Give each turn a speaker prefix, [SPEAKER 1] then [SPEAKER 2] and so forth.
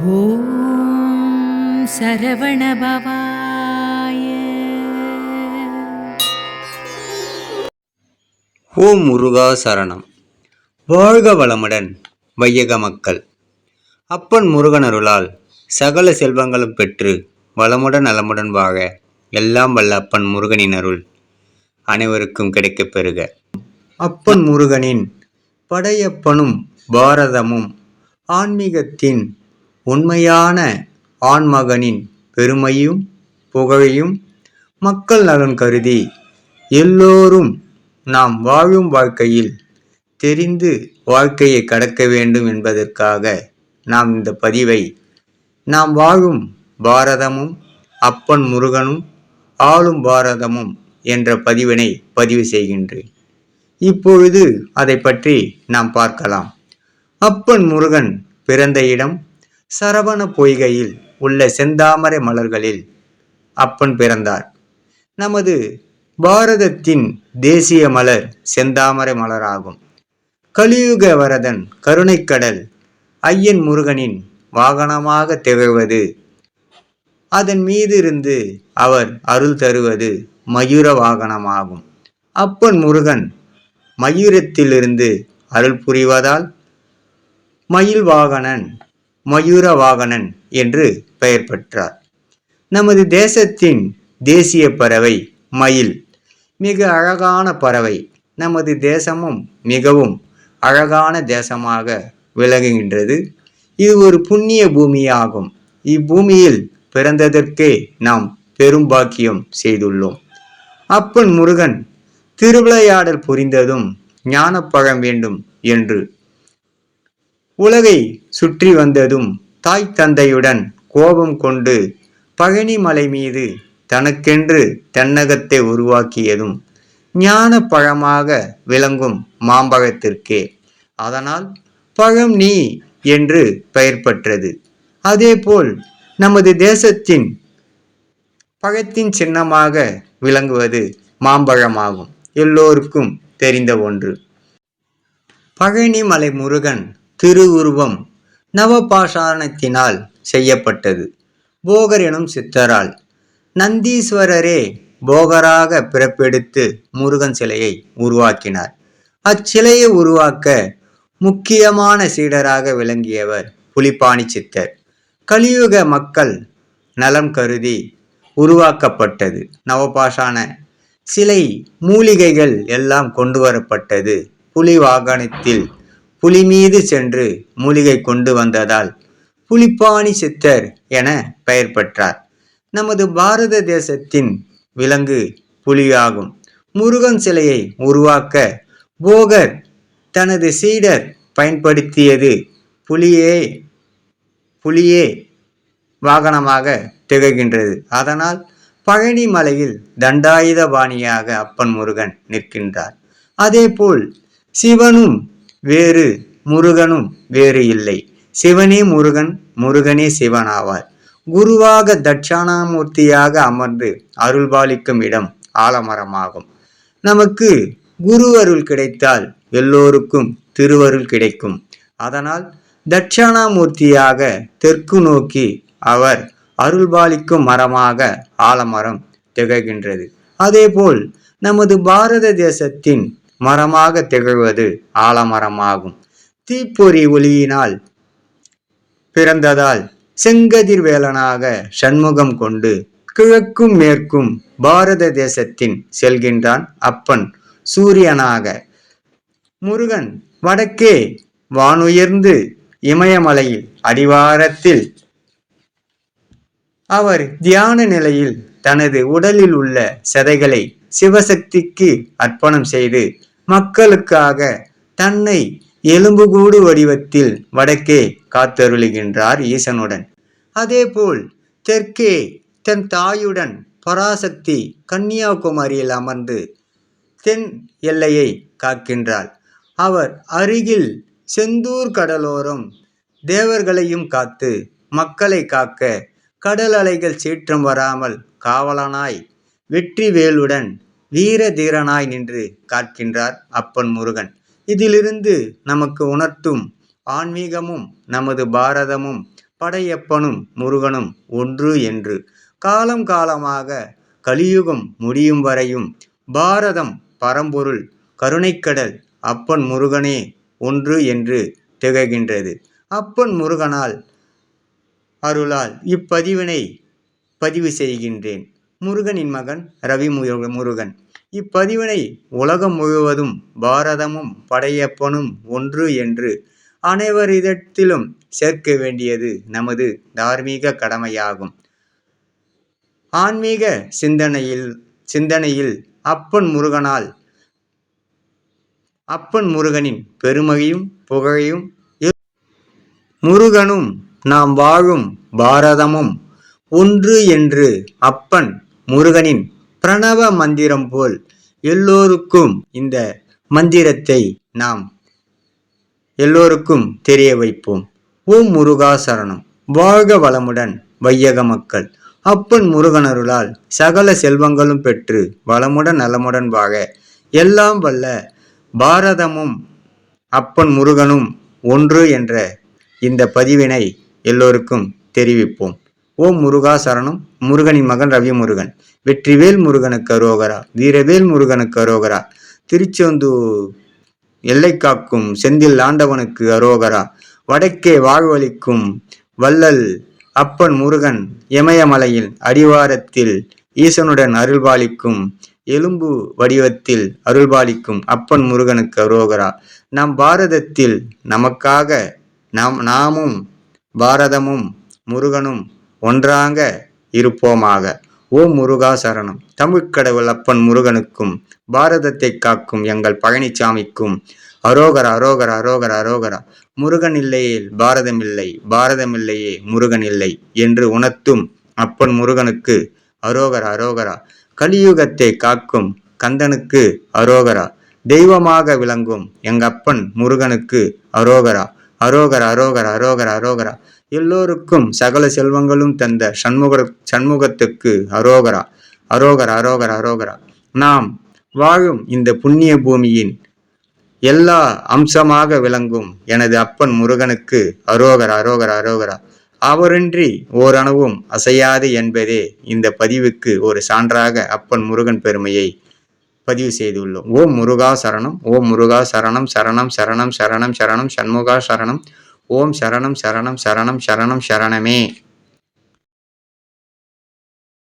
[SPEAKER 1] ॐ சரவணபவாய
[SPEAKER 2] ஓம் முருகா சரணம். வாழ்க வளமுடன் வையக மக்கள். அப்பன் முருகனருளால் சகல செல்வங்களும் பெற்று வளமுடன் நலமுடன் வாக எல்லாம் வல்ல அப்பன் முருகனின் அருள் அனைவருக்கும் கிடைக்கப் பெறுக. அப்பன் முருகனின் படையப்பனும் பாரதமும் ஆன்மீகத்தின் உண்மையான ஆண்மகனின் பெருமையும் புகழையும் மக்கள் நலன் கருதி எல்லோரும் நாம் வாழும் வாழ்க்கையில் தெரிந்து வாழ்க்கையை கடக்க வேண்டும் என்பதற்காக நாம் இந்த பதிவை நாம் வாழும் பாரதமும் அப்பன் முருகனும் ஆளும் பாரதமும் என்ற பதிவினை பதிவு செய்கின்றேன். இப்பொழுது அதை பற்றி நாம் பார்க்கலாம். அப்பன் முருகன் பிறந்த இடம் சரவண பொய்கையில் உள்ள செந்தாமரை மலர்களில் அப்பன் பிறந்தார். நமது பாரதத்தின் தேசிய மலர் செந்தாமரை மலராகும். கலியுக வரதன் கருணைக்கடல் ஐயன் முருகனின் வாகனமாக திகழ்வது அதன் மீதிருந்து அவர் அருள் தருவது மயூர வாகனமாகும். அப்பன் முருகன் மயூரத்திலிருந்து அருள் புரிவதால் மயில் வாகனன் மயூர வாகனன் என்று பெயர் பெற்றார். நமது தேசத்தின் தேசிய பறவை மயில். மிக அழகான பறவை. நமது தேசமும் மிகவும் அழகான தேசமாக விளங்குகின்றது. இது ஒரு புண்ணிய பூமியாகும். இப்பூமியில் பிறந்ததற்கே நாம் பெரும் பாக்கியம் செய்துள்ளோம். அப்பன் முருகன் திருவிளையாடல் புரிந்ததும் ஞானப்பழம் வேண்டும் என்று உலகை சுற்றி வந்ததும் தாய் தந்தையுடன் கோபம் கொண்டு பழனி மலை மீது தனக்கென்று தென்னகத்தை உருவாக்கியதும் ஞான பழமாக விளங்கும் மாம்பழத்திற்கே. அதனால் பழம் நீ என்று பெயர் பெற்றது. அதேபோல் நமது தேசத்தின் பழத்தின் சின்னமாக விளங்குவது மாம்பழமாகும். எல்லோருக்கும் தெரிந்த ஒன்று. பழனி மலை முருகன் திருவுருவம் நவபாஷாரணத்தினால் செய்யப்பட்டது. போகர் எனும் சித்தரால் நந்தீஸ்வரரே போகராக பிறப்பெடுத்து முருகன் சிலையை உருவாக்கினார். அச்சிலையை உருவாக்க முக்கியமான சீடராக விளங்கியவர் புலிப்பாணி சித்தர். கலியுக மக்கள் நலம் கருதி உருவாக்கப்பட்டது. நவபாஷான சிலை மூலிகைகள் எல்லாம் கொண்டு வரப்பட்டது. புலி வாகனத்தில் புலி மீது சென்று மூலிகை கொண்டு வந்ததால் புலிப்பாணி சித்தர் என பெயர் பெற்றார். நமது பாரத தேசத்தின் விலங்கு புலியாகும். முருகன் சிலையை உருவாக்க போகர் தனது சீடர் பயன்படுத்தியது புலியே புலியே வாகனமாக திகழ்கின்றது. அதனால் பழனி மலையில் தண்டாயுதபாணியாக அப்பன் முருகன் நிற்கின்றார். அதேபோல் சிவனும் வேறு முருகனும் வேறு இல்லை. சிவனே முருகன் முருகனே சிவன் ஆவார் குருவாக தட்சாணாமூர்த்தியாக அமர்ந்து அருள்பாலிக்கும் இடம் ஆலமரமாகும். நமக்கு குரு அருள் கிடைத்தால் எல்லோருக்கும் திருவருள் கிடைக்கும். அதனால் தட்சாணாமூர்த்தியாக தெற்கு நோக்கி அவர் அருள்பாலிக்கும் மரமாக ஆலமரம் திகழ்கின்றது. அதேபோல் நமது பாரத தேசத்தின் மரமாக திகழ்வது ஆலமரமாகும். தீப்பொறி ஒளியினால் பிறந்ததால் செங்கதிர்வேலனாக சண்முகம் கொண்டு கிழக்கும் மேற்கும் பாரத தேசத்தின் செல்கின்றான் அப்பன் சூரியனாக. முருகன் வடக்கே வானுயர்ந்து இமயமலையில் அடிவாரத்தில். அவர் தியான நிலையில் தனது உடலில் உள்ள சதைகளை சிவசக்திக்கு அர்ப்பணம் செய்து மக்களுக்காக தன்னை எலும்புகூடு வடிவத்தில் வடக்கே காத்தருளுகின்றார் ஈசனுடன். அதேபோல் தெற்கே தன் தாயுடன் பராசக்தி கன்னியாகுமரியில் அமர்ந்து தென் எல்லையை காக்கின்றாள். அவர் அருகில் செந்தூர் கடலோரம் தேவர்களையும் காத்து மக்களை காக்க கடல் அலைகள் சீற்றம் வராமல் காவலனாய் வெற்றி வேலுடன் வீர தீரனாய் நின்று காக்கின்றார் அப்பன் முருகன். இதிலிருந்து நமக்கு உணர்த்தும் ஆன்மீகமும் நமது பாரதமும் படையப்பனும் முருகனும் ஒன்று என்று. காலம் காலமாக கலியுகம் முடியும் வரையும் பாரதம் பரம்பொருள் கருணைக்கடல் அப்பன் முருகனே ஒன்று என்று திகழ்கின்றது. அப்பன் முருகனால் அருளால் இப்பதிவினை பதிவு செய்கின்றேன். முருகனின் மகன் ரவி முருகன். இப்பதிவினை உலகம் முழுவதும் பாரதமும் படையப்பனும் ஒன்று என்று அனைவரிடத்திலும் சேர்க்க வேண்டியது நமது தார்மீக கடமையாகும். ஆன்மீக சிந்தனையில் சிந்தனையில் அப்பன் முருகனால் அப்பன் முருகனின் பெருமையும் புகழையும் முருகனும் நாம் வாழும் பாரதமும் ஒன்று என்று அப்பன் முருகனின் பிரணவ மந்திரம் போல் எல்லோருக்கும் இந்த மந்திரத்தை நாம் எல்லோருக்கும் தெரிய வைப்போம். ஓம் முருகா சரணம். வாழ்க வளமுடன் வையக மக்கள். அப்பன் முருகனருளால் சகல செல்வங்களும் பெற்று வளமுடன் நலமுடன் வாழ எல்லாம் வல்ல பாரதமும் அப்பன் முருகனும் ஒன்று என்ற இந்த பதிவினை எல்லோருக்கும் தெரிவிப்போம். ஓம் முருகா சரணம் முருகனின் மகன் ரவி முருகன். வெற்றிவேல் முருகனுக்கு அரோகரா வீரவேல் முருகனுக்கு அரோகரா. திருச்செந்தூர் எல்லை காக்கும் செந்தில் ஆண்டவனுக்கு அரோகரா. வடக்கே வாழ்வளிக்கும் வள்ளல் அப்பன் முருகன் இமயமலையில் அடிவாரத்தில் ஈசனுடன் அருள்பாலிக்கும் எலும்பு வடிவத்தில் அருள்பாலிக்கும் அப்பன் முருகனுக்கு அரோகரா. நம் பாரதத்தில் நமக்காக நாம் நாமும் பாரதமும் முருகனும் ஒன்றாங்க இருப்போமாக. ஓம் முருகா சரணம். தமிழ்க் கடவுள் அப்பன் முருகனுக்கும் பாரதத்தை காக்கும் எங்கள் பழனிசாமிக்கும் அரோகர் அரோகர் அரோகர் அரோகரா. முருகன் இல்லையே பாரதம் இல்லை. பாரதம் இல்லையே முருகன் இல்லை என்று உணர்த்தும் அப்பன் முருகனுக்கு அரோகர் அரோகரா. கலியுகத்தை காக்கும் கந்தனுக்கு அரோகரா. தெய்வமாக விளங்கும் எங்க அப்பன் முருகனுக்கு அரோகரா. அரோகர் அரோகர் அரோகர் அரோகரா. எல்லோருக்கும் சகல செல்வங்களும் தந்த சண்முக சண்முகத்துக்கு அரோகரா அரோகரா அரோகரா அரோகரா. நாம் வாழும் இந்த புண்ணிய பூமியின் எல்லா அம்சமாக விளங்கும் எனது அப்பன் முருகனுக்கு அரோகரா அரோகரா அரோகரா. அவரின்றி ஓரணுவும் அசையாது என்பதே இந்த பதிவுக்கு ஒரு சான்றாக அப்பன் முருகன் பெருமையை பதிவு செய்துள்ளோம். ஓம் முருகா சரணம் ஓம் முருகா சரணம் சரணம் சரணம் சரணம் சரணம் சண்முகா சரணம் ஓம் சரணம் சரணம் சரணம் சரணம் சரணமே.